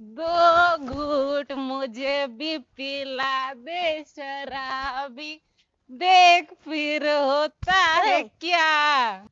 दो घूट मुझे भी पिला दे शराबी। देख फिर होता है क्या?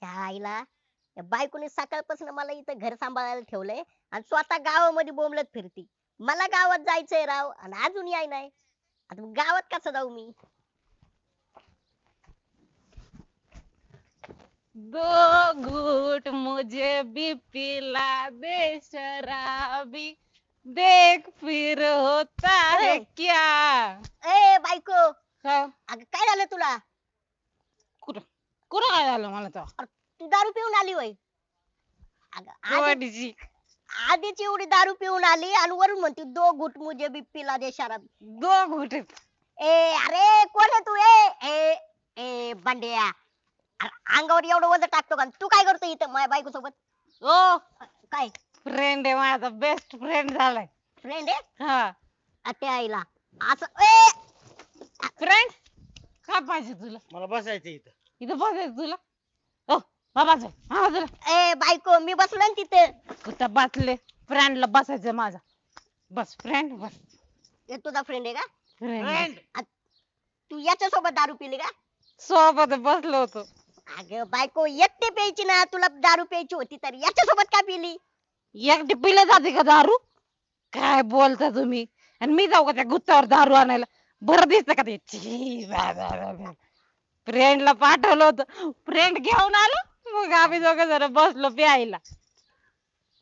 त्या आईला या बायकोने सकाळपासून मला इथं घर सांभाळायला ठेवलंय आणि स्वतः गावामध्ये बोंबलत फिरती. मला गावात जायचंय राव आणि अजून याय नाही. आता मग गावात कसं जाऊ मी? दो घूट मुझे भी पिला दे शराबी। देख फिर होता है अरे. क्या? ए बायको. काय अगं काय झालं तुला? कुठं? कुठं काय झालं मला तर? तू दारू पिऊन आली वय अगं आधी- आधीच एवढी दारू पिऊन आली आणि वरून म्हणते दो घुट मुझे भी पिला दे शराब. दो घूट. ए अरे कोण आहे तू? ए ए ए बंड्या. अरे, अंगावर एवढं वजन टाकतो का? तू काय करतो इथं माझ्या बायको सोबत ओ काय? फ्रेंड आहे माझा बेस्ट फ्रेंड झालाय. फ्रेंड आहे? हा. आईला. असं ए! फ्रेंड काय पाहिजे तुला? मला बसायचं इथं. इथं बसायचं तुला? ओ तुला ए बायको मी बसलो ना तिथे. कुठं बसले? फ्रेंडला बसायचं माझा. बस फ्रेंड बस. हे तुझा फ्रेंड आहे का? फ्रेंड फ्रेंड तू याच्या सोबत दारू पिली का? सोबत बसलो होतो. अगं बायको एकटी प्यायची ना तुला दारू प्यायची होती तर याच्या सोबत का पिली? एकटी पिले जाते का दारू? काय बोलता तुम्ही? आणि मी जाऊ का त्या गुत्तावर दारू आणायला? बरं दिसत का ते? फ्रेंडला पाठवलं होतं. फ्रेंड घेऊन आलो. मग आम्ही दोघं जरा बसलो प्यायला.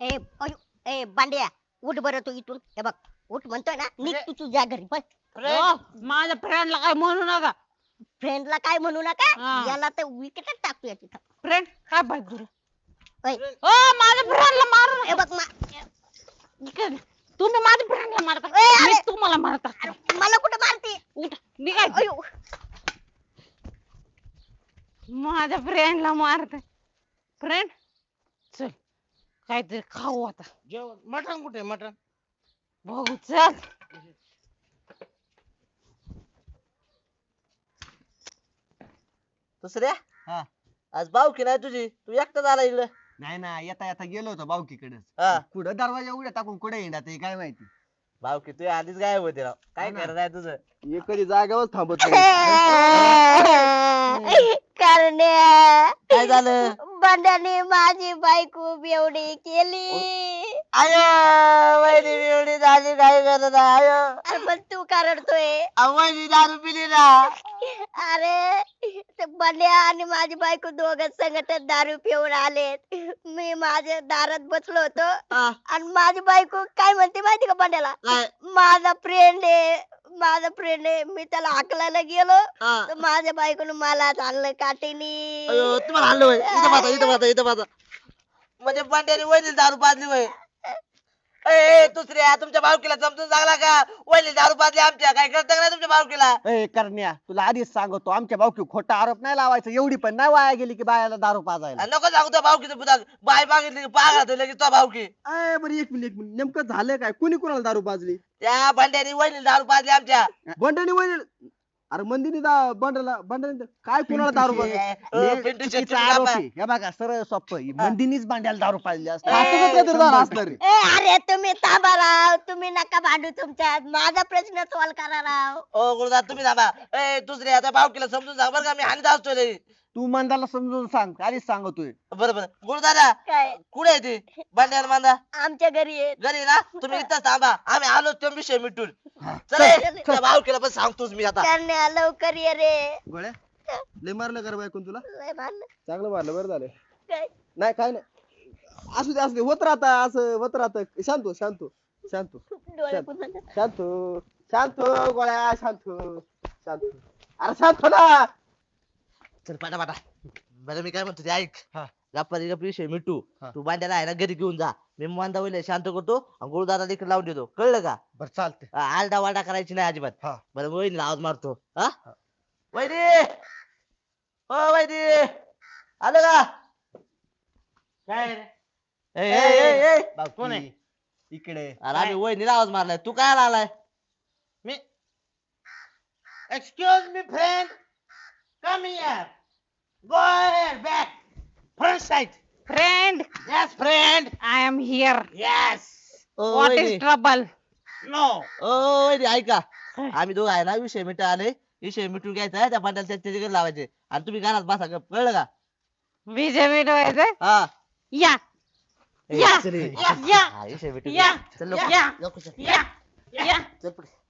ए अयो, ए बांड्या उठ बरं तू इथून. हे बघ उठ म्हणतोय ना निघ तू तुझ्या घरी पण ओ, माझ्या फ्रेंडला काय म्हणू नका. फ्रेंडला काय म्हणू नका? हा. याला तर विकेटच टाकूया तिथं फ्रेंड काय पाहिजे तुला? ओ माझ्या फ्रेंडला मारू हे नका. बघ मा- इकडे. तुम्ही माझ्या फ्रेंडला मारता ए, अरे. मी तुम्हाला मारता अरे, मला कुठं मारते? उठ निघायचं अयो. माझ्या फ्रेंडला मारते फ्रेंड चल काहीतरी खाऊ आता. जेवण. मटण कुठे मटण? बघू चल. दुसऱ्या? हा. आज बावकी नाही तुझी. तू एकटाच आला इकडं. नाही ना येता येता गेलो होतो बावकीकडे हा. कुठं दरवाजा उघड्या टाकून कुठे येणार ते काय माहिती? बावकी तू आधीच गायब होते राव. काय हा ना. करत आहे तुझं. हे कधी जागेवर थांबत करण्या. काय झालं? बंड्याने माझी बायको बेवडी केली. आय वहिनी एवढी झाली काय करत आहे? आय अरे पण तू का रडतोय? वहिनी दारू पिली ना. अरे ते बंड्या आणि माझी बायको दोघं संगत दारू पिऊन आलेत. मी माझ्या दारात बसलो होतो. हा, आणि माझी बायको काय म्हणते माहिती का बंड्याला काय? माझा फ्रेंड आहे. माझा फ्रेंड आहे. मी त्याला हाकलायला गेलो. हा. तर माझ्या बायकोनं मला काठीनी अयो तुम्हाला आणलं वय इथं पाहता इथं पाहता इथं पाहता. म्हणजे पांड्याने वहिनी दारू पाजली वय ए, ए दुसऱ्या तुमच्या बावकीला समजून सांगला का? वहिनी दारू पाजली आमच्या काय करता का नाही तुमच्या बावकीला ए करण्या तुला आधीच सांगतो आमच्या बावकी खोटा आरोप नाही लावायचा एवढी पण नाही वाया गेली की बायाला दारू पाजायला. नको सांगू त्या बावकीचं पुन्हा बाय मागितली की पागा तो लगेच तो बावकी अय बरं एक मिनिट एक मिनिट. नेमकं झालं काय? कोणी कोणाला दारू पाजली? त्या भांड्याने वहिनी दारू पाजली आमच्या. बंडाने वैल अरे मंदिनी दा बंडाला बंडाने काय कोणाला दारू पाजली हे पिंटू चुकीचा शेट्टी आरोप बाबा. आहे. हे बघा सरळ सोप्प मंदिनीच बांड्याला दारू पाजली असते. ए, असंच काहीतरी झालं असतं रे. ए अरे तुम्ही थांबा राव. तुम्ही नका भांडू तुमच्यात माझा प्रश्न सॉल्व करा राव. ओ गुरुदास तुम्ही थांबा. ए दुसऱ्या आता बावकीला समजून सांग बरं का मी हानीत असतो. तू मंदाला समजून सांग आधीच सांगतोय. बरं बरं. गुरुदादा काय? कुठे आहे ती? भांड्याला मांदा. आमच्या घरी येत घरी ना? तुम्ही इथंच थांबा. आम्ही आलो तो विषय मिटून. चल, चल चल. त्या बावकीला पण सांगतोच मी आता. करण्या लवकर ये रे. गोळ्या लय मारलं कर बायकून तुला? लय मारलं. चांगलं मारलं बरं झालं. काय? नाही काय नाही. असू दे असू दे. होत राहता असं होत राहत. शांत हो, शांत हो, शांत हो, डोळे. शांत हो, शांत हो, गोळ्या. शांत हो, शांत हो. अरे शांत हो ना. चल पाटा पाटा. बरं मी काय म्हणतो ते ऐक. हा. गप्पा गप्पा विषय मिटू हा. तू भांड्याला आहे ना घरी घेऊन जा. मी मांदा वहिले शांत करतो आणि गुरुदादा देखील लावून देतो. कळलं का? बर चालते आलडा वाडा करायची नाही अजिबात. हा. बरं वहिनी आवाज मारतो. हा? हा. वहिनी! हो वहिनी! आलं का? काय रे? ए, ए, ए, ए. बाकी, कोण आहे? इकडे. अरे आम्ही वहिनीला आवाज मारलाय. तू काय आलाय? मी excuse me friend come here go ahead back front side friend yes friend I am here yes oh what वहिनी इज ट्रबल नो ओ वहिनी ऐका आम्ही दोघं आहे ना विषय मिटा आले विषय मिटून घ्यायचा आहे त्या पांड्याला त्याच्या तिकडे लावायचे. आणि तुम्ही घरात बसा गप, कळलं का? विजय मिटवायचं हा. या. ए, या, चल ये. या, या. हा, विषय मिटून या, घे. चल लवकर, या. लवकर. चल. या या. चल पुढे.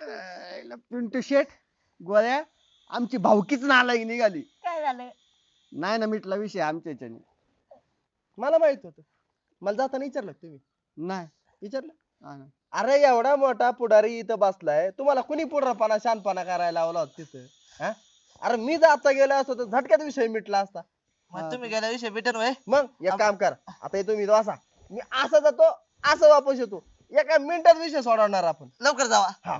आयला पिंटू शेट. गोळ्या आमची भावकीच नालायक निघाली. काय झालं नाही ना मिटला विषय आमच्या याच्याने. मला माहीत होत. मला जाताना विचारलं का तुम्ही. नाही. विचारलं? हा ना. अरे एवढा मोठा पुढारी इथं बसलाय. तुम्हाला कुणी पुढारपणा शानपणा करायला लावला होता तिथं? हा? अरे मी जाता गेलो असतो तर झटक्यात विषय मिटला असता. मग तुम्ही गेल्या विषय मिटन वय मग एक काम कर आता हे तुम्ही असा मी असं जातो असं वापस येतो. एका मिनिटात विषय सोडवणार आपण. लवकर जावा. हा.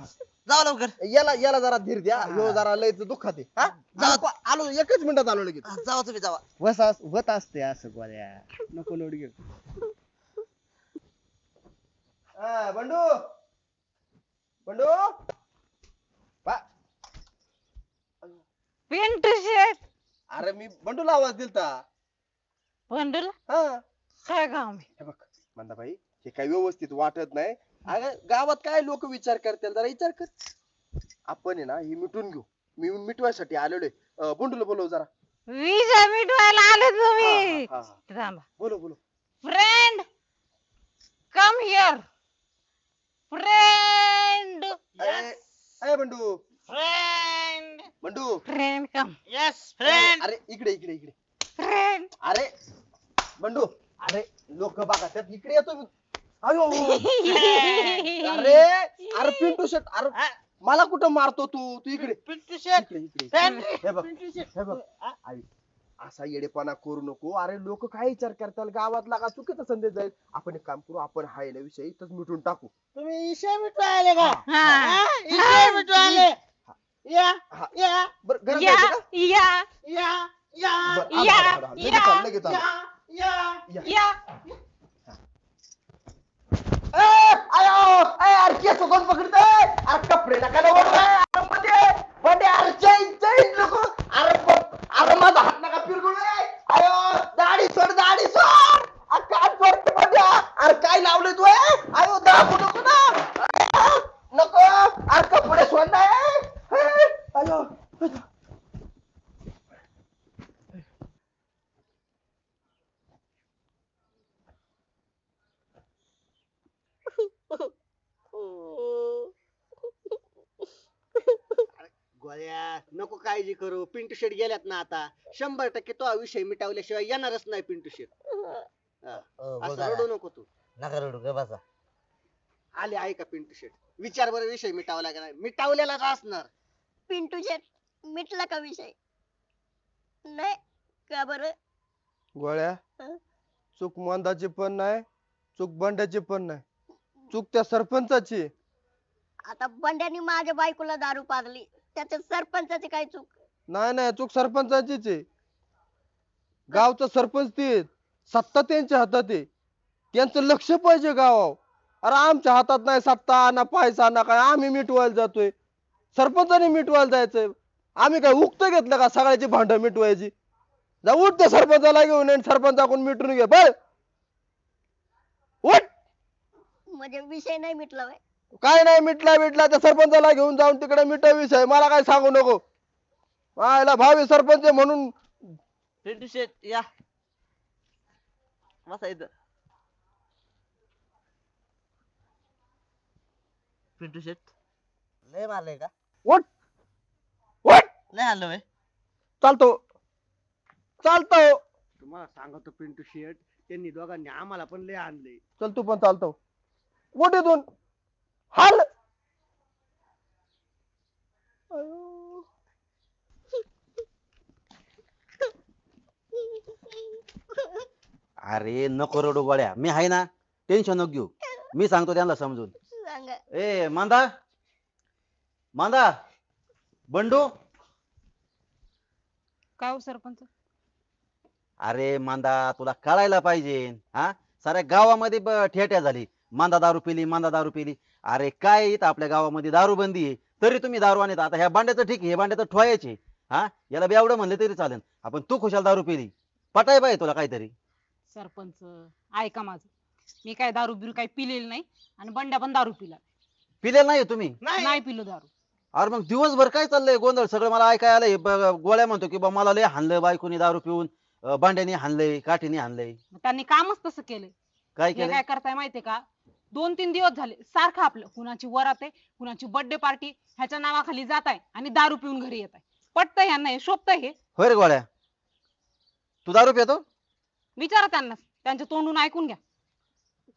जावा लवकर. याला याला जरा धीर द्या. ह्यो जरा लयच दुःखात आहे. हा? आलो आलो एकच मिनिटात आलो लगेच. हा, जावा तुम्ही जावा. वस अस- होत असते असं गोळ्या नको लोड घेऊ. हा, बंडू. बंडू. पिंटू शेट अरे मी बंडूला आवाज दिलता. बंडूला? हा. काय आहे? हे बघ मंदाबाई हे काही व्यवस्थित वाटत नाही. अगं गावात काय लोक विचार करतील? जरा विचार कर. आपण आहे ना हे मिटून घेऊ. मी मिटवायसाठी आलेलो आहे बंडूला बोलव जरा. विजय मिटवायला आले हा, तुम्ही हा, हा. थांबा. बोलो बोलो फ्रेंड कम हिअर फ्रेंड अरे Bandu. Friend Bandu friend come yes friend अरे इकडे इकडे इकडे. फ्रेंड अरे बंडू अरे लोक बघा त्यात इकडे येतो मी. अयो. अरे अरे पिंटू शेट अरे मला कुठं मारतो तू? तू इकडे. पिंटू शेट. इकडे इकडे फ्रेंड हे बघ पिंटू शेट. हे बघ. आई, असा येडेपणा करू नको. अरे लोक काय विचार करतात गावात लागा चुकीचा संदेश जाईल. आपण एक काम करू आपण हा याला विषय इथंच मिटून टाकू. तुम्ही इशे मिटवायले का? हा. इशे मिटवायले. या हा. या बर घरात या जायचं का? या या या बरं, आलो, या, आलो, आलो. लगेच या, आलो, लगेच आलो. या या या. या ए, आयो, ए, अरे केस कोण पकडतंय? अरे कपडे नका ना ओढताय. अरे मध्ये, मध्ये, अरे चैन, चैन नको. अरे प- अरे माझा हात नका फिरवू रे. आयो, दाढी सोड, दाढी सोड. अरे काय सोडते मध्ये? अरे काय लावलंय तू हे? आयो, दाबू नको ना. आयो, नको. अरे कपडे सोड ना हे. हे, आयो. गोळ्या नको काळजी करू. पिंटू शेट गेल्यात ना आता. शंभर टक्के तो हा विषय मिटावल्याशिवाय येणारच नाही पिंटू शेट. असं. रडू नको तू. नका रडू ग बसा. आले आहे का पिंटू शेट. विचार बरं विषय मिटावला का नाही. मिटावलेलाच असणार. पिंटू शेट मिटला का विषय? नाही का बरं? गोळ्या हं? चूक मंदाची पण नाही चूक बंड्याची पण नाही. चूक त्या सरपंचाची. आता बंड्यानी माझ्या बायकोला दारू पाजली. त्याच्यात सरपंचाची काय चूक? नाही नाही चूक सरपंचाचीच आहे. गावचा सरपंच ते. सत्ता त्यांच्या हातात आहे. त्यांचं लक्ष पाहिजे गावावर. अरे आमच्या हातात नाही सत्ता ना पैसा ना काय. आम्ही मिटवायला जातोय. सरपंचाने मिटवायला जायचंय. आम्ही काय उक्त घेतलं का सगळ्याची भांड मिटवायची? जा उठ त्या सरपंचाला घेऊन ये सरपंचाकडून मिटून घे. बळ उठ. म्हणजे विषय नाही मिटला होय. काय नाही मिटला मिटला. त्या सरपंचाला घेऊन जाऊन तिकडे मिटव विषय मला काय सांगू नको. आयला भावी सरपंच आहे म्हणून. पिंटू शेट या. बसा इथं. पिंटू शेट लय मारलंय का? उठ उठ नाही आणलं चालतो. चालतो. तुम्हाला सांगतो पिंटू शेट त्यांनी दोघांनी आम्हाला पण लय आणले चल तू पण चालतो. उठ इथून? हाल. अरे नको रडू गोळ्या. मी आहे ना टेन्शन नको घेऊ. मी सांगतो त्यांना समजून. सांगा. ए मांदा. मांदा. बंडू. काय हो सरपंच? अरे मांदा तुला कळायला पाहिजे. हा? साऱ्या गावामध्ये ब- ठेट्या झाली. मांदा दारू पिली मांदा दारू पिली. अरे काय इथं आपल्या गावामध्ये दारूबंदी आहे? तरी तुम्ही दारू आणत आता ह्या बांड्याचं ठीक आहे हे बांड्याचं ठोयाचे. हा? याला बी एवढं म्हणलं तरी चालेल. आपण तू खुशाल दारू पिली. पटाय पाहिजे तुला काहीतरी. सरपंच ऐका माझं. मी काय दारू बिरू काही पिलेली नाही आणि बंड्या पण दारू पिला. पिलेलं नाही तुम्ही? नाही. नाही पिलो दारू. अरे मग दिवसभर काय चाललंय गोंधळ? सगळं मला ऐकाय आलंय. ब- गोळ्या म्हणतो की बा मला लय हाणलं बायकोनी दारू पिऊन. अं, बांड्यानी हाणलंय काठीने हाणलंय. मग त्यांनी कामच तसं केलंय. काय हे केलं काय करताय माहितीये का? दोन तीन दिवस झाले. सारखं आपलं. कुणाची वरात आहे कुणाची बर्थडे पार्टी ह्याच्या नावाखाली जात आहे आणि दारू पिऊन घरी येत आहे. पटतंय ह्यांना हे शोभतंय हे. होय रे गोळ्या. तू दारू पितो? विचारा त्यांना. त्यांच्या तोंडून ऐकून घ्या.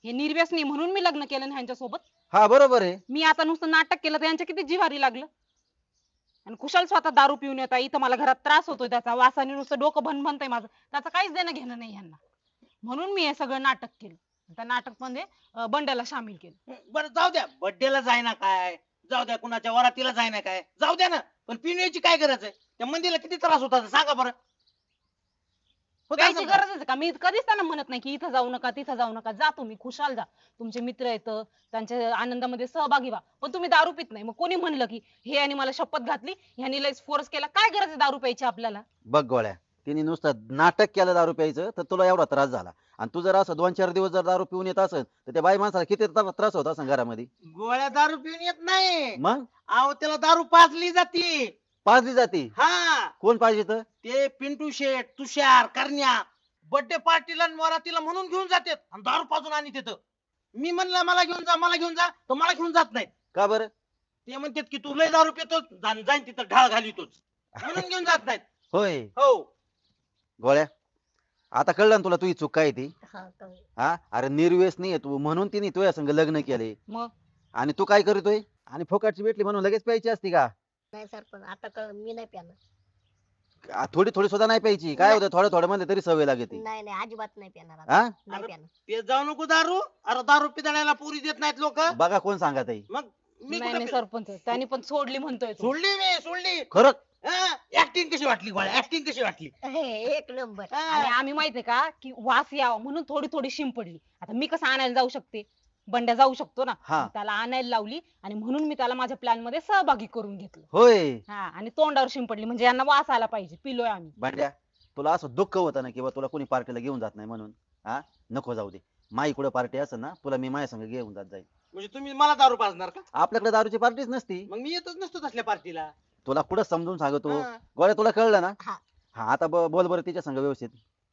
हे निर्व्यसनी म्हणून मी लग्न केलं ना ह्यांच्यासोबत. हा बरोबर आहे. मी आता नुसतं नाटक केलं तर यांच्या किती जिव्हारी लागलं? आणि कुशाल स्वतः दारू पिऊन येत इथं मला घरात त्रास होतोय त्याचा. वासाने नुसतं डोकं भन भनतंय माझं. त्याचं काहीच देणं घेणं नाही यांना म्हणून मी हे सगळं नाटक केलं. त्या नाटकमध्ये बंड्याला सामील केलं. बरं जाऊ द्या. बर्थडेला जाय ना काय? जाऊ द्या कुणाच्या वरातीला जाय ना काय? जाऊ द्या ना. पण पिण्याची काय गरज आहे? त्या मंदीला किती त्रास होता ते सांगा बरं. होत असेल का? गरजच आहे का? मी कधीच त्यांना म्हणत नाही की इथं जाऊ नका तिथं जाऊ नका. जा तुम्ही खुशाल जा. तुमचे मित्र येत त्यांच्या आनंदामध्ये सहभागी व्हा. पण तुम्ही दारू पित नाही. मग कोणी म्हणलं की हे आणि मला शपथ घातली ह्यानी लयच फोर्स केला. काय गरज आहे दारू प्यायची आपल्याला? बघ गोळ्या तिने नुसतं नाटक केलं दारू प्यायचं तर तुला एवढा त्रास झाला. आणि तू जर असं दोन चार दिवस जर दारू पिऊन येत असेल तर त्या बाई माणसाला किती त्र- त्रास होत असेल घरामध्ये? गोळ्या दारू पिऊन येत नाही. मग? अहो त्याला दारू पाजली जाते. पाजली जाते? हा. कोण पाहिजे तर? ते पिंटू शेठ तुषार करण्या बर्थडे पार्टीला आणि वरातीला म्हणून घेऊन जातात आणि दारू पाजून आणि तिथं. मी म्हणलं मला घेऊन जा मला घेऊन जा. तर मला घेऊन जात नाहीत. का बरं? ते म्हणतात की तू लय दारू पितोस जाण जाईन तिथं ढाळ घालितोच म्हणून घेऊन जात नाहीत. होय. हो. गोळ्या? आता कळलं ना तुला तुझी चूक काय ती? हा कळलं. हा? अरे निर्व्यसनी आहे तू. म्हणून तिने तुझ्या संग लग्न केले. मग? आणि तू काय करतोय? आणि फुकटची भेटली म्हणून लगेच प्यायची असती का? नाही सरपंच आता कळ मी नाही प्यानं आ, थोडी थोडी सुद्धा नाही प्यायची? काय होतं? थोडं थोडं मध्ये तरी सवय लागते नाही नाही अजिबात नाही प्याणार आता. हा नाही अरे, प्यानं ते जाऊ नको दारू. अरे दारू पितळ्याला पुरी देत नाहीत लोक. बघा कोण सांगत आहे. मग? मी नाही कुठं नाही सरपंच त्यांनी पण सोडली म्हणतोय तो. सोडली मी सोडली. खरं? ऍक्टिंग कशी वाटली गोळ्या? ऍक्टिंग कशी वाटली? हे, एक नंबर. आणि आम्ही माहितीये का की वास यावा म्हणून थोडी थोडी शिंपडली आता मी कसं आणायला जाऊ शकते? बंड्या जाऊ शकतो ना. हा. त्याला आणायला लावली आणि म्हणून मी त्याला माझ्या प्लॅनमध्ये सहभागी करून घेतलं. होय. हा आणि तोंडावर शिंपडली म्हणजे यांना वास आला पाहिजे. पिलोय आम्ही. भांड्या तुला असं दुःख होतं ना किंवा तुला कोणी पार्टीला घेऊन जात नाही म्हणून? हा? नको जाऊ दे. माई कुठं पार्टी असेल ना तुला मी माझ्या संग घेऊन जात जाईल म्हणजे तुम्ही मला दारू पाजणार का? आपल्याकडे दारूची पार्टीच नसती. मग मी येतच नसतो तसल्या पार्टीला. तुला कुठं समजून सांगतो? गोळ्या तुला कळलं ना? हा. हा आता ब- बोल बरं तिच्या संग व्यवस्थित.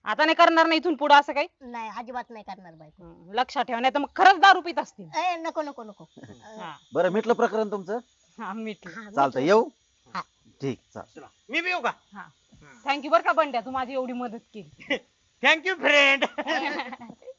आता नाही करणार नाही इथून पुढे असं काही? नाही अजिबात नाही करणार बायको हं, लक्षात ठेवा नाही तर मग खरंच दारू पित असतील. ए नको नको नको. अं, हा, बरं मिटलं प्रकरण तुमचं? हा मिटलं. हा, चालतं मी- येऊ? हा. ठीक चाल. चला मी बी येऊ का? थँक्यू बरं का बंड्या तू माझी एवढी मदत केली. Thank you friend